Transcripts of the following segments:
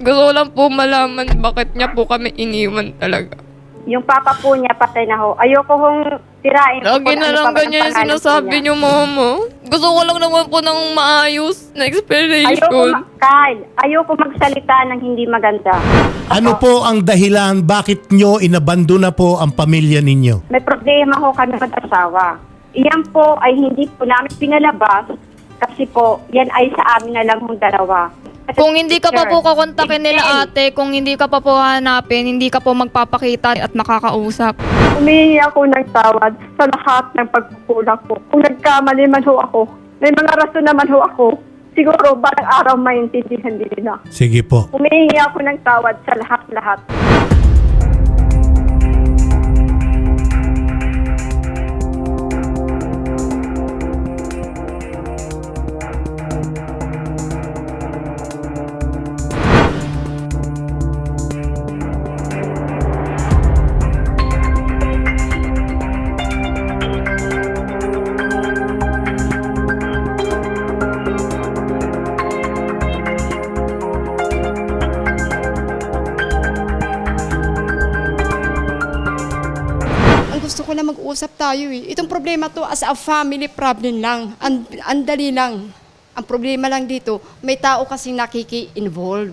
Gusto ko lang po malaman bakit niya po kami iniwan talaga. Yung papa po niya patay na ho. Ayoko hong tirain. Lagi kung na ano lang ganyan yung sinasabi niyo, mama. Gusto ko lang naman po ng maayos na Ayoko, explanation. ma- Kyle, ayoko magsalita ng hindi maganda. Ano po ang dahilan bakit nyo inabandona po ang pamilya ninyo? May problema ho kami mag-asawa. Iyan po ay hindi po namin pinalabas kasi po, yan ay sa amin na lang hong dalawa. Kung hindi ka pa po kakontakin nila ate, kung hindi ka pa po hanapin, hindi ka po magpapakita at makakausap. Humingi ako ng tawad sa lahat ng pagkukulang ko. Kung nagkamali man ho ako, may mga rason naman ho ako, siguro balang araw maintindihan din nila. Sige po. Humingi ako ng tawad sa lahat-lahat. Gusto ko lang mag-usap tayo eh. Itong problema to as a family problem lang. Ang, ang dali lang. Ang problema lang dito, may tao kasing nakiki-involve.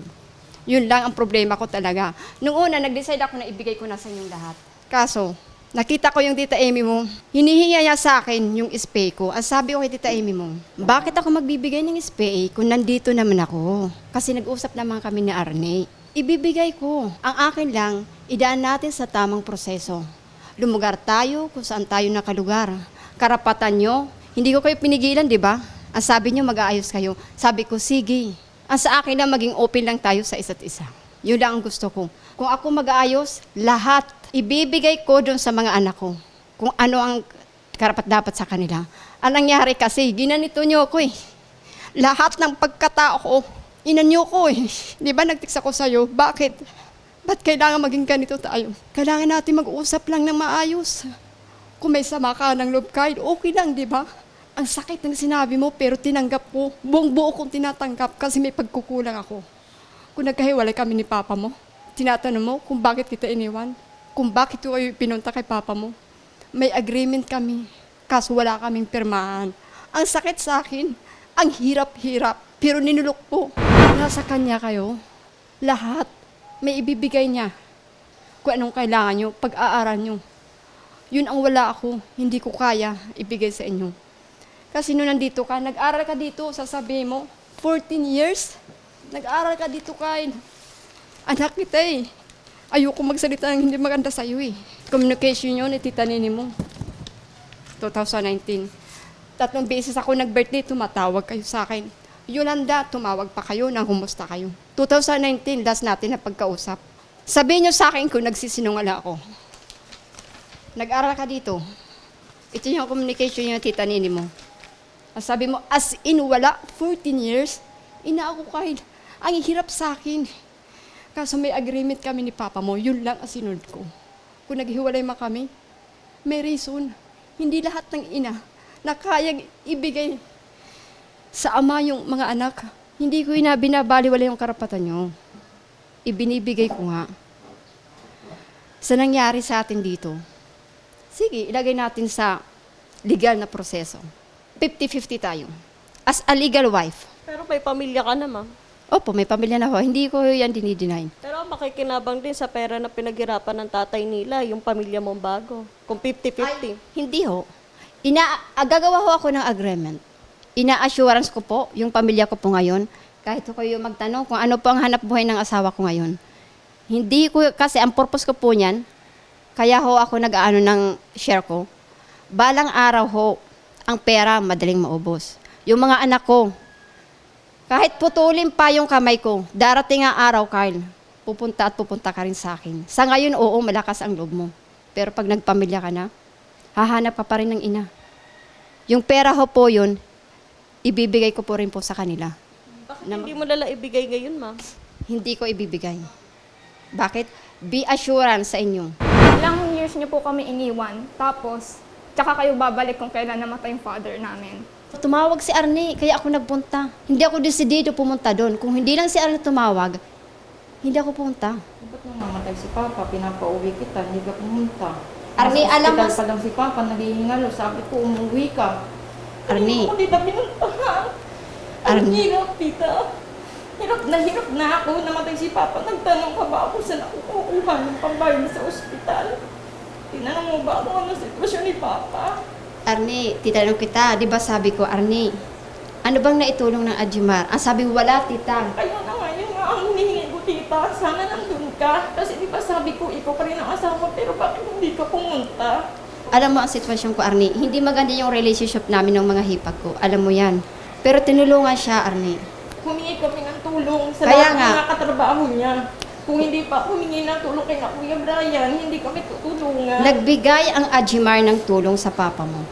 Yun lang ang problema ko talaga. Noong una, nag-decide ako na ibigay ko na sa inyong lahat. Kaso, nakita ko yung Tita Amy mo, hinihinga niya sa akin yung SPA ko. Ang sabi ko kay Tita Amy mo, bakit ako magbibigay ng SPA kung nandito naman ako? Kasi nag-usap naman kami ni Arne. Ibibigay ko. Ang akin lang, idaan natin sa tamang proseso. Lumugar tayo kung saan tayo nakalugar. Karapatan nyo, hindi ko kayo pinigilan, di ba? Ang sabi nyo, mag-aayos kayo. Sabi ko, sige. Ang sa akin lang, maging open lang tayo sa isa't isa. Yun lang ang gusto ko. Kung ako mag-aayos, lahat ibibigay ko doon sa mga anak ko. Kung ano ang karapat dapat sa kanila. Ang nangyari kasi, ginanito nyo ako eh. Lahat ng pagkatao ko, inanyo ko eh. Di ba nagtix ako sa'yo? Bakit? Ba't kailangan maging ganito tayo? Kailangan natin mag-usap lang ng maayos. Kung may sama ka ng loob kahit okay lang, di ba? Ang sakit ng sinabi mo, pero tinanggap ko. Buong buo kong tinatanggap kasi may pagkukulang ako. Kung nagkahiwalay kami ni Papa mo, tinatanong mo kung bakit kita iniwan, kung bakit ko kayo pinunta kay Papa mo. May agreement kami, kaso wala kaming pirmahan. Ang sakit sa akin, ang hirap-hirap, pero ninulok po. Nasa kanya kayo, lahat, may ibibigay niya. Kung anong kailangan nyo, pag-aaral nyo. Yun ang wala ako, hindi ko kaya ibigay sa inyo. Kasi nung nandito ka, nag-aral ka dito, sasabihin mo, 14 years, nag-aral ka dito kay anak kita eh. Ayoko magsalita ng hindi maganda sa'yo eh. Communication yun, eh, tita nini mo. 2019. Tatlong beses ako nag-birthday, tumatawag kayo sa akin. Yolanda, tumawag pa kayo nang humusta kayo. 2019, last natin na pagkausap. Sabihin niyo sa akin kung nagsisinungala ako. Nag-aral ka dito. Ito yung communication yung tita nini mo. Sabi mo, as in wala, 14 years, ina ako kahit, ang hirap sa akin. Kaso may agreement kami ni Papa mo, yun lang ang sinunod ko. Kung naghiwalay man kami, may reason. Hindi lahat ng ina na kayang ibigay sa ama yung mga anak. Hindi ko ina binabaliwala yung karapatan nyo. Ibinibigay ko nga. Sa nangyari sa atin dito, sige, ilagay natin sa legal na proseso. 50-50 tayo. As a legal wife. Pero may pamilya ka na, ma'am. Opo, may pamilya na ho. Hindi ko yan dinideny. Pero makikinabang din sa pera na pinaghirapan ng tatay nila, yung pamilya mong bago. Kung 50-50. Hindi ho. Ina, gagawa ho ako ng agreement. Ina-assurance ko po, yung pamilya ko po ngayon, kahit ko kayo magtanong kung ano po ang hanap buhay ng asawa ko ngayon. Hindi ko, kasi ang purpose ko po niyan, kaya ho ako nag-ano ng share ko, balang araw ho, ang pera madaling maubos. Yung mga anak ko, kahit putulin pa yung kamay ko, darating ang araw, Kyle, pupunta at pupunta ka rin sa akin. Sa ngayon, oo, malakas ang loob mo. Pero pag nagpamilya ka na, hahanap ka pa rin ng ina. Yung pera ho po yun, ibibigay ko po rin po sa kanila. Bakit hindi mo lala ibigay ngayon, ma'am? Hindi ko ibibigay. Bakit? Be assurance sa inyo. Ilang years niyo po kami iniwan. Tapos, tsaka kayo babalik kung kailan namatay yung father namin. Tumawag si Arne, kaya ako nagpunta. Hindi ako desidido pumunta doon. Kung hindi lang si Arne tumawag, Hindi ako punta. Ba't nung namatay si Papa, pinapauwi kita, hindi ka pumunta. Arnie, Nasa alam mo- pa lang si Papa, naghihingalo. Sabi ko, umuwi ka. Arnie. Hindi ko tita pinuntahan. Ang hirap, tita. Hirap na hirap na ako. Namatay si Papa. Nagtanong ka ba ako saan ako kukuha ng pambayad sa ospital? Tinanong mo ba ako ano sitwasyon ni Papa? Arnie, titanong kita, di ba sabi ko, Arnie, ano bang naitulong ng Ajimar? Ang sabi, wala, tita. Kaya na nga, yun nga ang hinihingi ko, tita. Sana nandun ka. Kasi di ba sabi ko, ikaw pa rin ang asawa, pero bakit hindi ka pumunta? Alam mo ang sitwasyon ko, Arnie, hindi maganda yung relationship namin ng mga hipag ko. Alam mo yan. Pero tinulungan siya, Arnie. humingi kami ng tulong sa Kaya lahat ng nga. mga katrabaho niya. Kung hindi pa humingi ng tulong kay na Kuya Brian, hindi kami tutulungan. Nagbigay ang Ajimar ng tulong sa papa mo.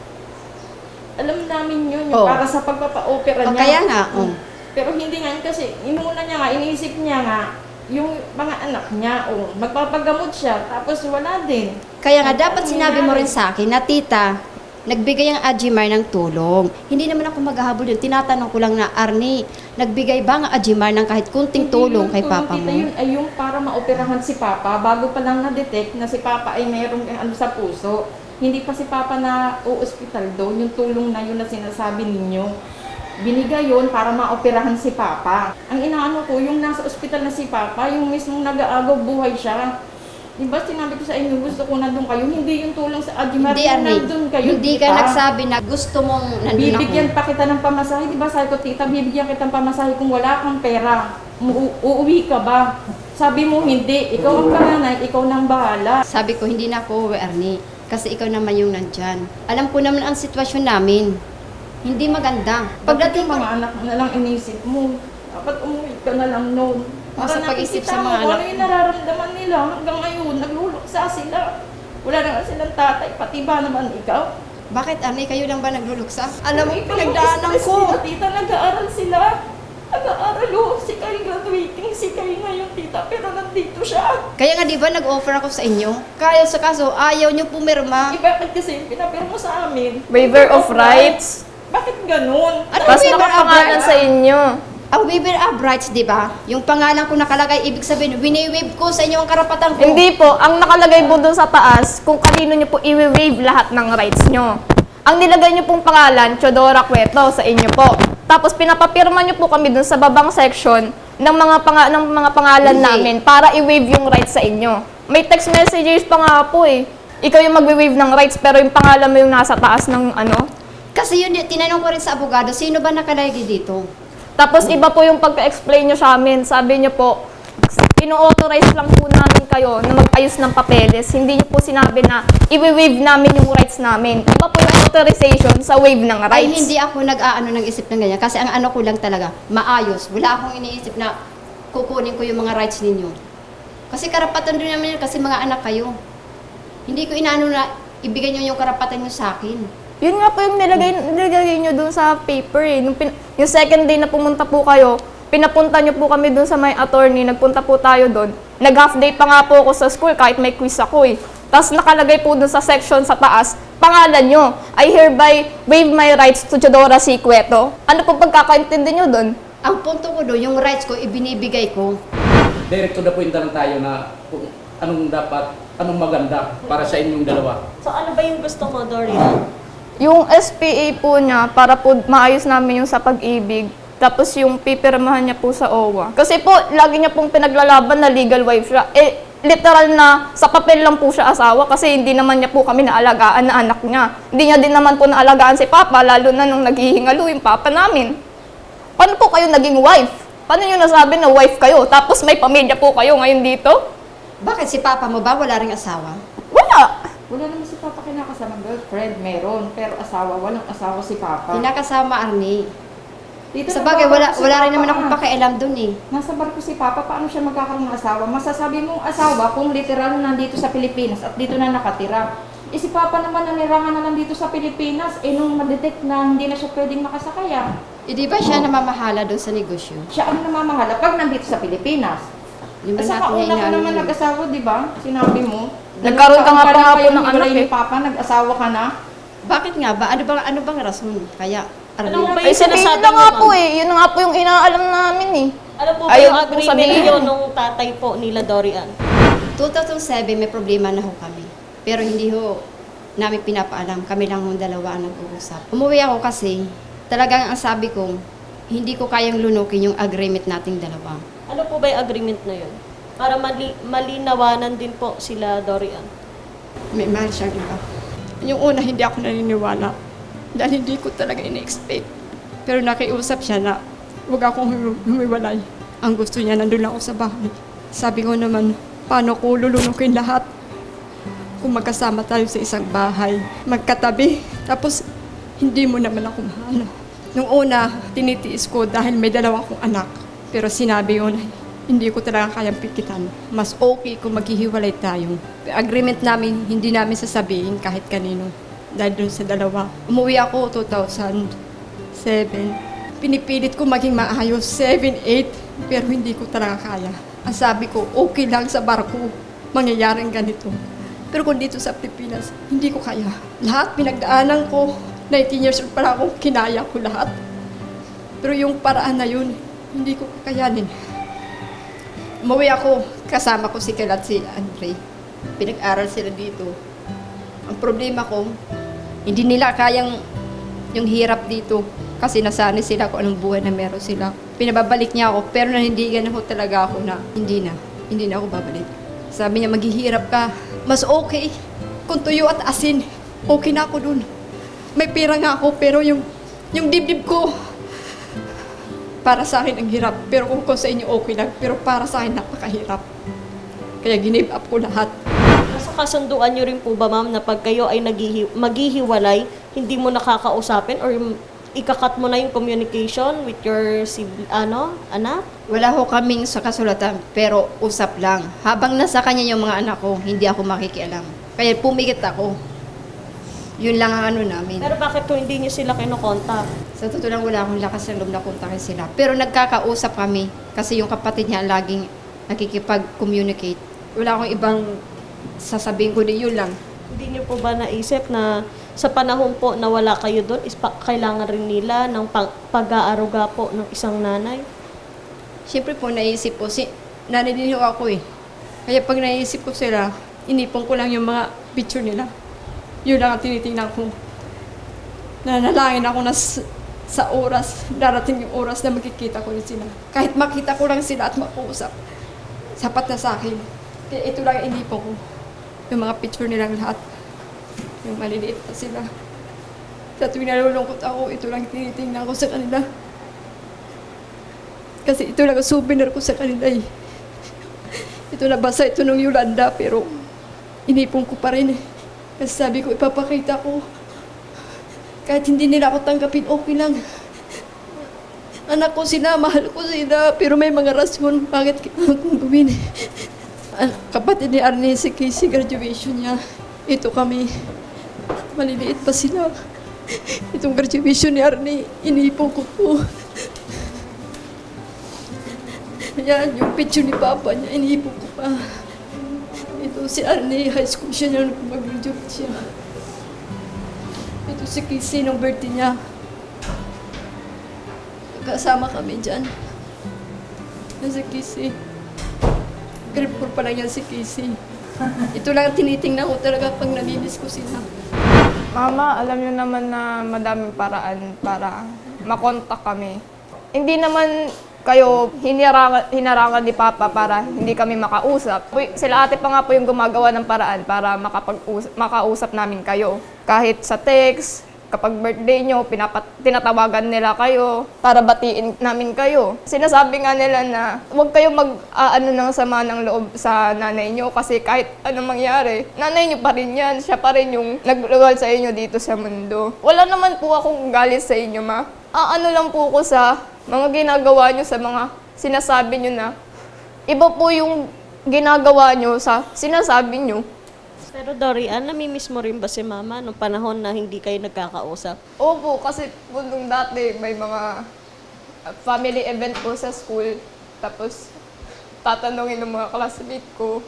Alam namin yun, yung Oh. para sa pagpapa-opera O, niya. kaya nga, oh. Pero hindi nga kasi, inuna niya nga, iniisip niya nga, yung mga anak niya, oh, magpapagamot siya, tapos wala din. Kaya nga, dapat sinabi mo rin sa akin na, tita, nagbigay ang Ajimar ng tulong. Hindi naman ako maghahabol yun. Tinatanong ko lang na, Arnie, nagbigay ba ang Ajimar ng kahit kunting Hindi tulong kay tulong, papa mo? Yun ay yung para maoperahan si Papa, bago pa lang na-detect na si Papa ay mayroong ano sa puso. Hindi pa si Papa na o-hospital doon, yung tulong na yun na sinasabi ninyo. Binigay yun para maoperahan si Papa. Ang inaano ko, yung nasa ospital na si Papa, yung mismong nag-aagaw buhay siya. Di ba sinabi ko sa inyo, gusto ko nandun kayo, hindi yung tulong sa Adjumar, Hindi, nandun kayo, Hindi ka nagsabi na gusto mong nandun Bibigyan ako. pa kita ng pamasahe, di ba? Sabi ko, tita, bibigyan kita ng pamasahe kung wala kang pera. Mu- uuwi ka ba? Sabi mo, hindi. Ikaw ang panganay, ikaw nang bahala. Sabi ko, hindi na ako uwi, Arnie. Kasi ikaw naman yung nandyan. Alam ko naman ang sitwasyon namin. Hindi maganda. Pagdating Pagdating mga anak mo na lang inisip mo, dapat umuwi ka na lang noon. Oh, sa pag-isip nakikita sa mo mga kung anak ano yung nararamdaman nila hanggang ngayon, nagluluksa sila. Wala na nga silang tatay, pati ba naman ikaw? bakit Arnie, kayo lang ba nagluluksa? Alam mo, Ikaw, pinagdaanan stress ko. nila, tita, nag-aaral sila. Nag-aaral oh. Si Kay graduating, si Kay ngayon, tita, pero nandito siya. Kaya nga di ba nag-offer ako sa inyo? Kaya sa kaso, ayaw nyo pumirma. Bakit kasi pinapir mo sa amin? Waiver of rights. Bakit ganun? Ano Tapos of nakapangalan rights? sa inyo. Ang waiver of rights, di ba? Yung pangalan ko nakalagay, ibig sabihin, wini-waive ko sa inyo ang karapatan ko. Hindi po, ang nakalagay po doon sa taas, kung kanino nyo po i-waive lahat ng rights nyo. Ang nilagay nyo pong pangalan, Chodora Cueto, sa inyo po. Tapos pinapapirma nyo po kami doon sa babang section ng mga, panga- ng mga pangalan Hindi. namin para i-waive yung rights sa inyo. May text messages pa nga po eh. Ikaw yung mag-waive ng rights pero yung pangalan mo yung nasa taas ng ano. Kasi yun, tinanong ko rin sa abogado, sino ba nakalagay dito? Tapos iba po yung pagka-explain nyo sa amin. Sabi nyo po, ino-authorize lang po namin kayo na mag-ayos ng papeles. Hindi nyo po sinabi na i-waive namin yung rights namin. Iba po yung authorization sa waive ng rights. Ay, hindi ako nag-aano ng isip ng ganyan. Kasi ang ano ko lang talaga, maayos. Wala akong iniisip na kukunin ko yung mga rights ninyo. Kasi karapatan din naman yun kasi mga anak kayo. Hindi ko inaano na ibigay nyo yung karapatan nyo sa akin. Yun nga po yung nilagay, nilagay nyo dun sa paper eh. Nung pin- yung second day na pumunta po kayo, pinapunta nyo po kami dun sa may attorney, nagpunta po tayo dun. Nag-half day pa nga po ako sa school kahit may quiz ako eh. Tapos nakalagay po dun sa section sa taas, pangalan nyo, I hereby waive my rights to Chodora C. Cueto. Ano po pagkakaintindi nyo dun? Ang punto ko doon, yung rights ko, ibinibigay ko. direct to the point na lang tayo na kung anong dapat, anong maganda para sa inyong dalawa. So ano ba yung gusto mo, Dorian? Yung SPA po niya, para po maayos namin yung sa pag-ibig. Tapos yung pipirmahan niya po sa OWA. Kasi po, lagi niya pong pinaglalaban na legal wife siya. Eh, literal na sa papel lang po siya asawa kasi hindi naman niya po kami naalagaan na anak niya. Hindi niya din naman po naalagaan si Papa, lalo na nung naghihingalo yung Papa namin. Paano po kayo naging wife? Paano niyo nasabi na wife kayo? Tapos may pamilya po kayo ngayon dito? Bakit si papa mo ba wala ring asawa? Wala. Wala naman si Papa kinakasama girlfriend, meron. Pero asawa, walang asawa si Papa. Pinakasama, Arnie. Dito Sa na bagay, wala, si wala rin naman akong ah. pakialam doon eh. Nasa barko si Papa, paano siya magkakaroon ng asawa? Masasabi mong asawa kung literal nandito sa Pilipinas at dito na nakatira. Eh si Papa naman nanirangan na lang dito sa Pilipinas, eh nung ma-detect na hindi na siya pwedeng makasakaya, Eh, di ba siya namamahala doon sa negosyo? siya ang namamahala pag nandito sa Pilipinas. Di ba At saka natin una ka inaano naman nag-asawa, di ba? Sinabi mo. Nagkaroon ka nga pa nga po ng anak eh. Papa, nag-asawa ka na. Bakit nga ba? Ano bang, ano bang rason? Kaya, Ano ba Ay, yung sabihin sinasabi na mo, nga po eh. Yun na nga po yung inaalam namin eh. Ano po ba Ayaw yung po agreement sabihin. niyo nung tatay po nila Dorian? 2007 may problema na ho kami. Pero hindi ho namin pinapaalam. Kami lang ho dalawa ang nag-uusap. Umuwi ako kasi talagang ang sabi ko, hindi ko kayang lunukin yung agreement nating dalawa. Ano po ba yung agreement na yun? Para mali malinawanan din po sila Dorian. May mahal siyang iba. Yung una, hindi ako naniniwala. Dahil hindi ko talaga in-expect. Pero nakiusap siya na huwag akong humi- humiwalay. Ang gusto niya, nandun ako sa bahay. Sabi ko naman, paano ko lulunukin lahat? Kung magkasama tayo sa isang bahay, magkatabi, tapos hindi mo naman ako mahal. Nung una, tinitiis ko dahil may dalawa akong anak. Pero sinabi na hindi ko talaga kayang pikitan. Mas okay kung maghihiwalay tayo. Agreement namin, hindi namin sasabihin kahit kanino. Dahil dun sa dalawa. Umuwi ako 2007. Pinipilit ko maging maayos, 7-8, pero hindi ko talaga kaya. Ang sabi ko, okay lang sa barko, mangyayaring ganito. Pero kung dito sa Pilipinas, hindi ko kaya. Lahat pinagdaanan ko, 19 years old pa lang ako, kinaya ko lahat. Pero yung paraan na yun, hindi ko kakayanin. Umuwi ako, kasama ko si Kalat si Andre. Pinag-aral sila dito. Ang problema ko, hindi nila kayang yung hirap dito kasi nasanay sila kung anong buhay na meron sila. Pinababalik niya ako, pero nanindigan ako talaga ako na hindi na, hindi na ako babalik. Sabi niya, maghihirap ka. Mas okay kung tuyo at asin. Okay na ako dun. May pera nga ako, pero yung, yung dibdib ko, para sa akin ang hirap. Pero kung, kung sa inyo okay lang, pero para sa akin napakahirap. Kaya ginave up ko lahat. Nasa kasunduan niyo rin po ba ma'am na pag kayo ay naghihi- maghihiwalay, hindi mo nakakausapin or ikakat mo na yung communication with your sib- ano, anak? Wala ho kaming sa kasulatan, pero usap lang. Habang nasa kanya yung mga anak ko, hindi ako makikialam. Kaya pumikit ako. Yun lang ang ano namin. Pero bakit po hindi niyo sila kinokontak? Sa totoo lang, wala akong lakas ng loob na kontakin sila. Pero nagkakausap kami kasi yung kapatid niya laging nakikipag-communicate. Wala akong ibang sasabihin ko din yun lang. Hindi niyo po ba naisip na sa panahon po na wala kayo doon, is pa- kailangan rin nila ng pag- pag-aaruga po ng isang nanay? Siyempre po, naisip ko, si, nanay din ho ako eh. Kaya pag naisip ko sila, inipon ko lang yung mga picture nila. Yun lang ang tinitingnan ko. Nanalangin ako na sa oras, darating yung oras na makikita ko rin sila. Kahit makita ko lang sila at makausap, sapat na sa akin. Kaya ito lang ang inipon ko. Yung mga picture nilang lahat. Yung maliliit pa sila. Sa tuwing nalulungkot ako, ito lang tinitingnan ko sa kanila. Kasi ito lang ang souvenir ko sa kanila eh. Ito na basa ito ng Yolanda pero inipon ko pa rin eh. Kasi sabi ko ipapakita ko. Kahit hindi nila ako tanggapin, okay lang. Anak ko sila, mahal ko sila, pero may mga rason bakit kailangan kong gawin. Kapatid ni Arnie, si Casey, graduation niya. Ito kami. Maliliit pa sila. Itong graduation ni Arnie, inipon ko po. Yan, yung picture ni Papa niya, iniipon ko pa. Si Arnie, high school siya nung mag-graduate siya. Ito si Casey nung birthday niya. Kasama kami dyan. Yan si Casey. Grade 4 pa si Casey. Ito lang ang tinitingnan ko talaga pag nalinis ko sila. Mama, alam niyo naman na madaming paraan para makontak kami. Hindi naman kayo hinarangan, hinarangan ni Papa para hindi kami makausap. Sila ate pa nga po yung gumagawa ng paraan para makapag makausap namin kayo. Kahit sa text, kapag birthday nyo, pinapat, tinatawagan nila kayo para batiin namin kayo. Sinasabi nga nila na huwag kayo mag ano ng sama ng loob sa nanay nyo kasi kahit anong mangyari, nanay nyo pa rin yan. Siya pa rin yung nagluwal sa inyo dito sa mundo. Wala naman po akong galit sa inyo, ma. Ah, ano lang po ko sa mga ginagawa nyo sa mga sinasabi nyo na iba po yung ginagawa nyo sa sinasabi nyo. Pero Dorian, namimiss mo rin ba si mama nung panahon na hindi kayo nagkakausap? Opo, kasi po nung dati may mga family event po sa school. Tapos tatanungin ng mga classmate ko,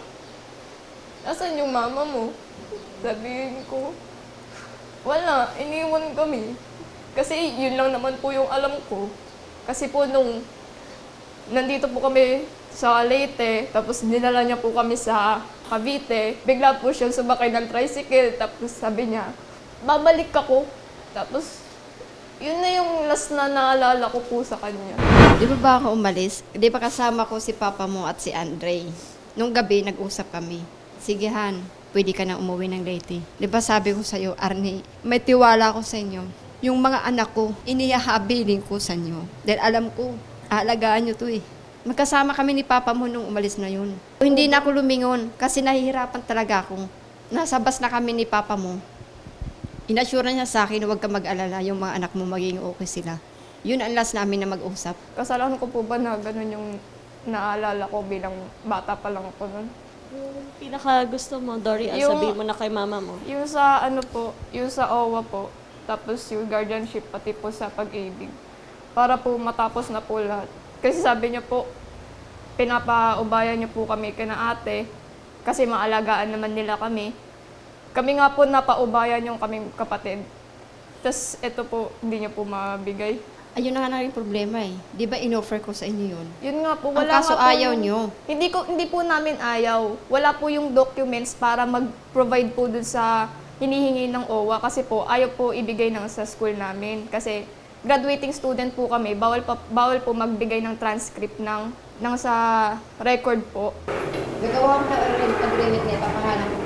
Nasaan yung mama mo? Sabihin ko, wala, iniwan kami. Kasi yun lang naman po yung alam ko. Kasi po nung nandito po kami sa Leyte, tapos dinala niya po kami sa Cavite. Bigla po siya sumakay ng tricycle, tapos sabi niya, babalik ako. Tapos, yun na yung last na naalala ko po sa kanya. Di ba ba ako umalis? Di ba kasama ko si papa mo at si Andre? Nung gabi, nag-usap kami. Sige Han, pwede ka na umuwi ng Leyte. Di ba sabi ko sa'yo, Arnie, may tiwala ko sa inyo. Yung mga anak ko, inihahabilin ko sa inyo. Dahil alam ko, aalagaan nyo to eh. Magkasama kami ni papa mo nung umalis na yun. Hindi na ako lumingon kasi nahihirapan talaga ako. Nasa bus na kami ni papa mo. Inassure niya sa akin, huwag ka mag-alala, yung mga anak mo magiging okay sila. Yun ang last namin na mag-usap. Kasalanan ko po ba na ganun yung naalala ko bilang bata pa lang ako nun? Yung pinaka gusto mo, Dory, Yung- sabihin mo na kay mama mo. Yung sa ano po, yung sa OWA po, tapos yung guardianship pati po sa pag-ibig. Para po matapos na po lahat. Kasi sabi niya po, pinapaubayan niyo po kami kina ate kasi maalagaan naman nila kami. Kami nga po napaubayan yung kaming kapatid. Tapos ito po, hindi niya po mabigay. Ayun na nga na rin problema eh. Di ba in-offer ko sa inyo yun? Yun nga po, Ang wala kaso nga po ayaw niyo. Hindi, ko, hindi po namin ayaw. Wala po yung documents para mag-provide po dun sa hinihingi ng OWA kasi po ayaw po ibigay ng sa school namin kasi graduating student po kami, bawal, pa, bawal po magbigay ng transcript ng, ng sa record po. Gagawa ko na agreement na ipapahalan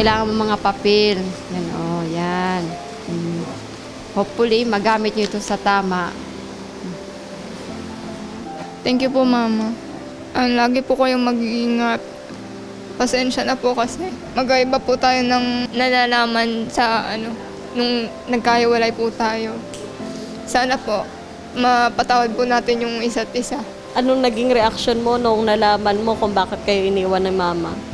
Kailangan mo mga papel. Yan, oh, yan. Mm. Hopefully, magamit nyo ito sa tama. Thank you po, Mama. Ang lagi po kayong mag-iingat. Pasensya na po kasi magkaiba po tayo ng nalalaman sa ano, nung nagkahiwalay po tayo. Sana po, mapatawad po natin yung isa't isa. Anong naging reaction mo nung nalaman mo kung bakit kayo iniwan ng mama?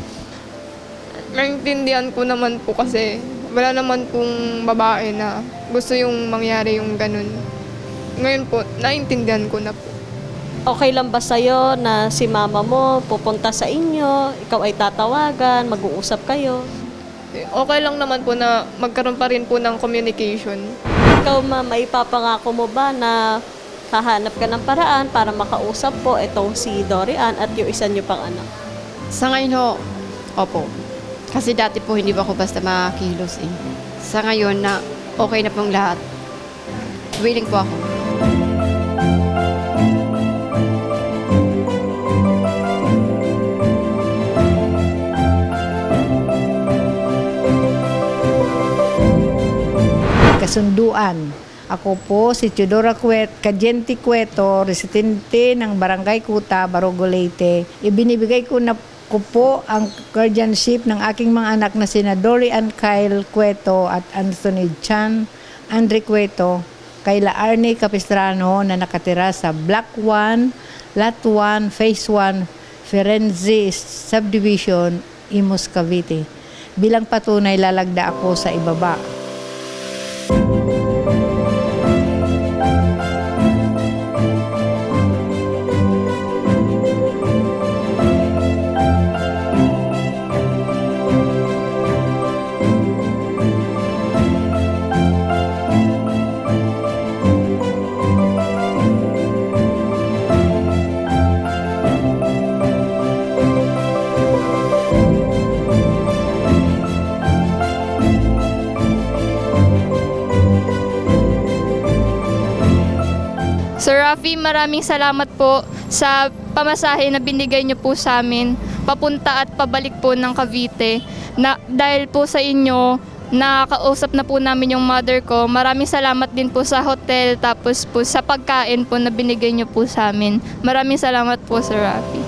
Naintindihan ko naman po kasi wala naman pong babae na gusto yung mangyari yung ganun. Ngayon po, naintindihan ko na po. Okay lang ba sa'yo na si mama mo pupunta sa inyo, ikaw ay tatawagan, mag-uusap kayo? Okay lang naman po na magkaroon pa rin po ng communication. Ikaw ma, may papangako mo ba na hahanap ka ng paraan para makausap po itong si Dorian at yung isa niyo pang anak? Sa ngayon ho, opo. Kasi dati po hindi ako basta makakilos eh. Sa ngayon na okay na pong lahat. Willing po ako. kasunduan. Ako po si Teodora Cuet, Kajenti Cueto, residente ng Barangay Kuta, Barogo Leyte. Ibinibigay ko na ko po ang guardianship ng aking mga anak na sina Dorian Kyle Cueto at Anthony Chan Andre Cueto kay La Arnie Capistrano na nakatira sa Block 1, Lot 1, Phase 1, Ferenzi Subdivision, Imus, Cavite. Bilang patunay lalagda ako sa ibaba. Rafi, maraming salamat po sa pamasahe na binigay niyo po sa amin papunta at pabalik po ng Cavite. Na, dahil po sa inyo, nakakausap na po namin yung mother ko. Maraming salamat din po sa hotel tapos po sa pagkain po na binigay niyo po sa amin. Maraming salamat po Sir Rafi.